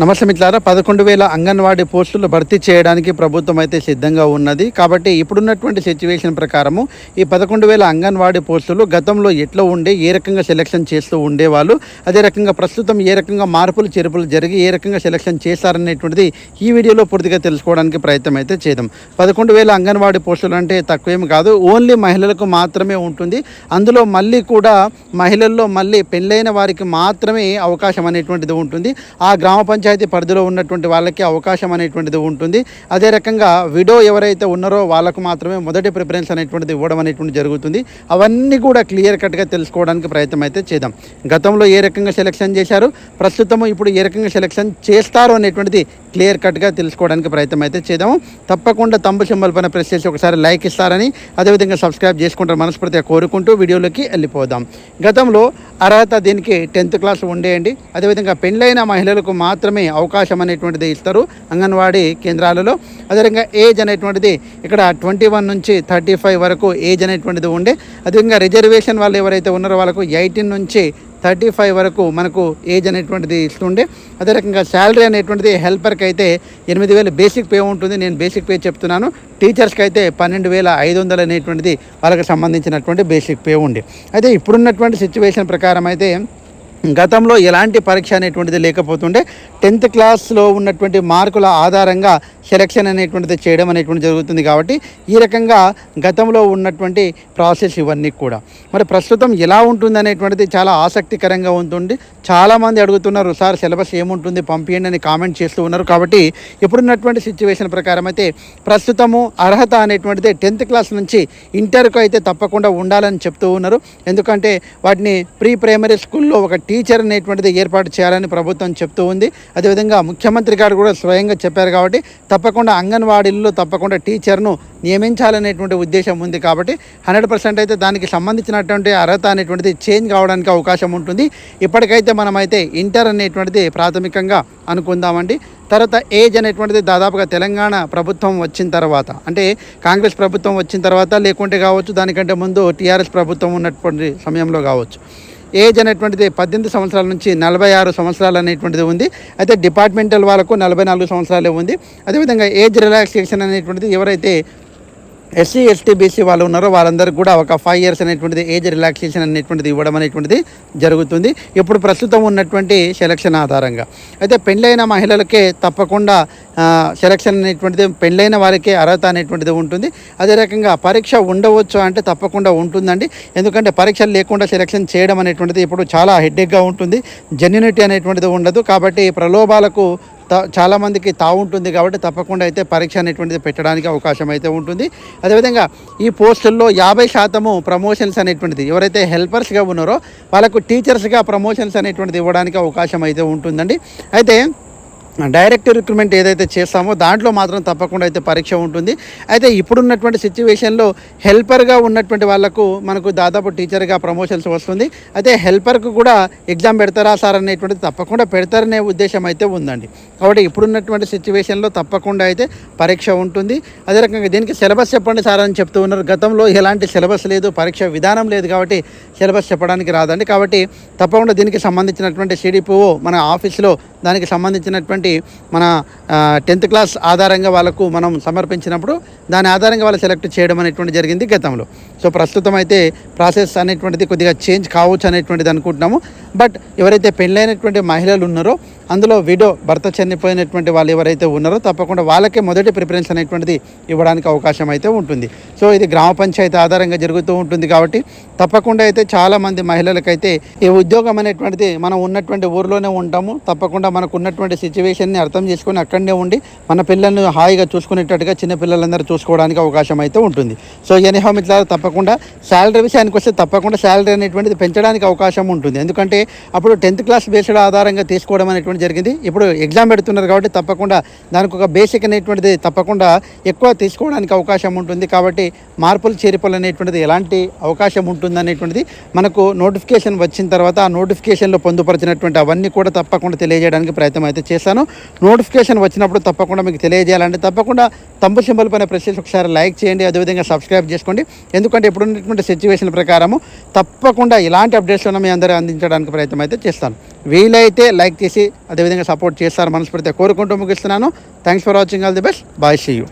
నమస్తే మిత్రులారా పదకొండు వేల అంగన్వాడీ పోస్టులు భర్తీ చేయడానికి ప్రభుత్వం అయితే సిద్ధంగా ఉన్నది. కాబట్టి ఇప్పుడున్నటువంటి సిచ్యువేషన్ ప్రకారము ఈ పదకొండు వేల అంగన్వాడీ పోస్టులు గతంలో ఎట్లా ఉండే ఏ రకంగా సెలక్షన్ చేస్తూ ఉండేవాళ్ళు అదే రకంగా ప్రస్తుతం ఏ రకంగా మార్పులు చేర్పులు జరిగి ఏ రకంగా సెలక్షన్ చేస్తారనేటువంటిది ఈ వీడియోలో పూర్తిగా తెలుసుకోవడానికి ప్రయత్నం అయితే చేద్దాం. పదకొండు వేల అంగన్వాడీ పోస్టులు అంటే తక్కువేం కాదు ఓన్లీ మహిళలకు మాత్రమే ఉంటుంది. అందులో మళ్ళీ కూడా మహిళల్లో మళ్ళీ పెళ్ళైన వారికి మాత్రమే అవకాశం అనేటువంటిది ఉంటుంది. ఆ గ్రామ పంచాయతీ పరిధిలో ఉన్నటువంటి వాళ్ళకి అవకాశం అనేటువంటిది ఉంటుంది. అదే రకంగా విడో ఎవరైతే ఉన్నారో వాళ్ళకు మాత్రమే మొదటి ప్రిఫరెన్స్ అనేటువంటిది ఇవ్వడం అనేటువంటి జరుగుతుంది. అవన్నీ కూడా క్లియర్ కట్గా తెలుసుకోవడానికి ప్రయత్నం అయితే చేద్దాం. గతంలో ఏ రకంగా సెలెక్షన్ చేశారు? ప్రస్తుతం ఇప్పుడు ఏ రకంగా సెలెక్షన్ చేస్తారు అనేటువంటిది క్లియర్ కట్గా తెలుసుకోవడానికి ప్రయత్నం అయితే చేద్దాము. తప్పకుండా తంబు సింబల్ పైన ప్రెస్ చేసి ఒకసారి లైక్ ఇస్తారని అదేవిధంగా సబ్స్క్రైబ్ చేసుకుంటారు మనస్ఫూర్తిగా కోరుకుంటూ వీడియోలోకి వెళ్ళిపోదాం. గతంలో అర్హత దీనికి టెన్త్ క్లాస్ ఉండేయండి. అదేవిధంగా పెళ్ళైన మహిళలకు మాత్రమే అవకాశం అనేటువంటిది ఇస్తారు అంగన్వాడీ కేంద్రాలలో. అదేవిధంగా ఏజ్ అనేటువంటిది ఇక్కడ ట్వంటీ వన్ నుంచి థర్టీ ఫైవ్ వరకు ఏజ్ అనేటువంటిది ఉండే. అదేవిధంగా రిజర్వేషన్ వాళ్ళు ఎవరైతే ఉన్నారో వాళ్ళకు ఎయిటీన్ నుంచి థర్టీ ఫైవ్ వరకు మనకు ఏజ్ అనేటువంటిది ఇస్తుండే. అదే రకంగా శాలరీ అనేటువంటిది హెల్పర్కి అయితే ఎనిమిది వేలు బేసిక్ పే ఉంటుంది. నేను బేసిక్ పే చెప్తున్నాను. టీచర్స్కి అయితే పన్నెండు వేల ఐదు వందలు అనేటువంటిది వాళ్ళకి సంబంధించినటువంటి బేసిక్ పే ఉండే. అయితే ఇప్పుడున్నటువంటి సిచ్యువేషన్ ప్రకారం అయితే గతంలో ఎలాంటి పరీక్ష అనేటువంటిది లేకపోతుండే టెన్త్ క్లాస్లో ఉన్నటువంటి మార్కుల ఆధారంగా సెలక్షన్ అనేటువంటిది చేయడం అనేటువంటి జరుగుతుంది కాబట్టి ఈ రకంగా గతంలో ఉన్నటువంటి ప్రాసెస్ ఇవన్నీ కూడా. మరి ప్రస్తుతం ఎలా ఉంటుంది అనేటువంటిది చాలా ఆసక్తికరంగా ఉంటుంది. చాలామంది అడుగుతున్నారు సార్ సిలబస్ ఏముంటుంది? పంపియండి అని కామెంట్ చేస్తూ ఉన్నారు. కాబట్టి ఇప్పుడున్నటువంటి సిచ్యువేషన్ ప్రకారం అయితే ప్రస్తుతము అర్హత అనేటువంటిది టెన్త్ క్లాస్ నుంచి ఇంటర్కు అయితే తప్పకుండా ఉండాలని చెప్తూ ఉన్నారు. ఎందుకంటే వాటిని ప్రీ ప్రైమరీ స్కూల్లో ఒక టీచర్ అనేటువంటిది ఏర్పాటు చేయాలని ప్రభుత్వం చెప్తూ ఉంది. అదేవిధంగా ముఖ్యమంత్రి గారు కూడా స్వయంగా చెప్పారు కాబట్టి తప్పకుండా అంగన్వాడీల్లో తప్పకుండా టీచర్ను నియమించాలనేటువంటి ఉద్దేశం ఉంది కాబట్టి హండ్రెడ్ పర్సెంట్ అయితే దానికి సంబంధించినటువంటి అర్హత అనేటువంటిది చేంజ్ కావడానికి అవకాశం ఉంటుంది. ఇప్పటికైతే మనమైతే ఇంటర్ అనేటువంటిది ప్రాథమికంగా అనుకుందామండి. తర్వాత ఏజ్ అనేటువంటిది దాదాపుగా తెలంగాణ ప్రభుత్వం వచ్చిన తర్వాత అంటే కాంగ్రెస్ ప్రభుత్వం వచ్చిన తర్వాత లేకుంటే కావచ్చు దానికంటే ముందు టీఆర్ఎస్ ప్రభుత్వం ఉన్నటువంటి సమయంలో కావచ్చు. ఏజ్ అనేటువంటిది పద్దెనిమిది సంవత్సరాల నుంచి నలభై ఆరు సంవత్సరాలు అనేటువంటిది ఉంది. అయితే డిపార్ట్మెంటల్ వాళ్ళకు నలభై నాలుగు సంవత్సరాలే ఉంది. అదేవిధంగా ఏజ్ రిలాక్సేషన్ అనేటువంటిది ఎవరైతే ఎస్సీ ఎస్టీ బీసీ వాళ్ళు ఉన్నారో వాళ్ళందరికీ కూడా ఒక ఫైవ్ ఇయర్స్ అనేటువంటిది ఏజ్ రిలాక్సేషన్ అనేటువంటిది ఇవ్వడం అనేటువంటిది జరుగుతుంది. ఇప్పుడు ప్రస్తుతం ఉన్నటువంటి సెలక్షన్ ఆధారంగా. అయితే పెళ్ళైన మహిళలకే తప్పకుండా సెలక్షన్ అనేటువంటిది పెళ్ళైన వారికే అర్హత అనేటువంటిది ఉంటుంది. అదే రకంగా పరీక్ష ఉండవచ్చు అంటే తప్పకుండా ఉంటుందండి. ఎందుకంటే పరీక్షలు లేకుండా సెలక్షన్ చేయడం అనేటువంటిది ఇప్పుడు చాలా హెడ్డేక్గా ఉంటుంది. జెన్యునిటీ అనేటువంటిది ఉండదు. కాబట్టి ప్రలోభాలకు చాలామందికి తా ఉంటుంది కాబట్టి తప్పకుండా అయితే పరీక్ష అనేటువంటిది పెట్టడానికి అవకాశం అయితే ఉంటుంది. అదేవిధంగా ఈ పోస్టుల్లో యాభై శాతము ప్రమోషన్స్ అనేటువంటిది ఎవరైతే హెల్పర్స్గా ఉన్నారో వాళ్ళకు టీచర్స్గా ప్రమోషన్స్ అనేటువంటిది ఇవ్వడానికి అవకాశం అయితే ఉంటుందండి. అయితే డైరెక్ట్ రిక్రూట్మెంట్ ఏదైతే చేస్తామో దాంట్లో మాత్రం తప్పకుండా అయితే పరీక్ష ఉంటుంది. అయితే ఇప్పుడున్నటువంటి సిచ్యువేషన్లో హెల్పర్గా ఉన్నటువంటి వాళ్ళకు మనకు దాదాపు టీచర్గా ప్రమోషన్స్ వస్తుంది. అయితే హెల్పర్కు కూడా ఎగ్జామ్ పెడతారా సార్ అనేటువంటిది తప్పకుండా పెడతారనే ఉద్దేశం అయితే ఉందండి. కాబట్టి ఇప్పుడున్నటువంటి సిచ్యువేషన్లో తప్పకుండా అయితే పరీక్ష ఉంటుంది. అదే రకంగా దీనికి సిలబస్ చెప్పండి సార్ అని చెప్తూ ఉన్నారు. గతంలో ఎలాంటి సిలబస్ లేదు పరీక్ష విధానం లేదు కాబట్టి సిలబస్ చెప్పడానికి రాదండి. కాబట్టి తప్పకుండా దీనికి సంబంధించినటువంటి సిడిపిఓ మన ఆఫీస్లో దానికి సంబంధించినటువంటి మన టెన్త్ క్లాస్ ఆధారంగా వాళ్ళకు మనం సమర్పించినప్పుడు దాని ఆధారంగా వాళ్ళు సెలెక్ట్ చేయడం అనేటువంటి జరిగింది గతంలో. సో ప్రస్తుతం అయితే ప్రాసెస్ అనేటువంటిది కొద్దిగా చేంజ్ కావచ్చు అనేటువంటిది అనుకుంటున్నాము. బట్ ఎవరైతే పెళ్ళైనటువంటి మహిళలు ఉన్నారో అందులో విడో భర్త చనిపోయినటువంటి వాళ్ళు ఎవరైతే ఉన్నారో తప్పకుండా వాళ్ళకే మొదటి ప్రిఫరెన్స్ అనేటువంటిది ఇవ్వడానికి అవకాశం అయితే ఉంటుంది. సో ఇది గ్రామ పంచాయతీ ఆధారంగా జరుగుతూ ఉంటుంది కాబట్టి తప్పకుండా అయితే చాలామంది మహిళలకైతే ఈ ఉద్యోగం అనేటువంటిది మనం ఉన్నటువంటి ఊర్లోనే ఉంటాము. తప్పకుండా మనకు ఉన్నటువంటి సిచ్యువేషన్ని అర్థం చేసుకొని అక్కడనే ఉండి మన పిల్లల్ని హాయిగా చూసుకునేటట్టుగా చిన్న పిల్లలందరూ చూసుకోవడానికి అవకాశం అయితే ఉంటుంది. సో ఎనీహో మిత్రులారా తప్పకుండా శాలరీ విషయానికి వస్తే తప్పకుండా శాలరీ అనేటువంటిది పెంచడానికి అవకాశం ఉంటుంది. ఎందుకంటే అప్పుడు టెన్త్ క్లాస్ బేస్డ్ ఆధారంగా తీసుకోవడం అనేటువంటి జరిగింది. ఇప్పుడు ఎగ్జామ్ పెడుతున్నారు కాబట్టి తప్పకుండా దానికి ఒక బేసిక్ అనేటువంటిది తప్పకుండా ఎక్కువ తీసుకోవడానికి అవకాశం ఉంటుంది. కాబట్టి మార్పులు చేరిపలు అనేటువంటిది ఎలాంటి అవకాశం ఉంటుంది అనేటువంటిది మనకు నోటిఫికేషన్ వచ్చిన తర్వాత ఆ నోటిఫికేషన్లో పొందుపరిచినటువంటి అవన్నీ కూడా తప్పకుండా తెలియజేయడానికి ప్రయత్నం అయితే చేశాను. నోటిఫికేషన్ వచ్చినప్పుడు తప్పకుండా మీకు తెలియజేయాలంటే తప్పకుండా తంబు సింబల్ పైన ప్రెస్ చేసి ఒకసారి లైక్ చేయండి. అదేవిధంగా సబ్స్క్రైబ్ చేసుకోండి. ఎందుకంటే ఇప్పుడు ఉన్నటువంటి సిచ్యువేషన్ ప్రకారము తప్పకుండా ఇలాంటి అప్డేట్స్ మీ అందరూ అందించడానికి ప్రయత్నం అయితే చేస్తాను. వీలైతే లైక్ చేసి అదేవిధంగా సపోర్ట్ చేస్తారు మనస్ఫూర్తిగా కోరుకుంటూ ముగిస్తున్నాను. Thanks for watching all the best bye see you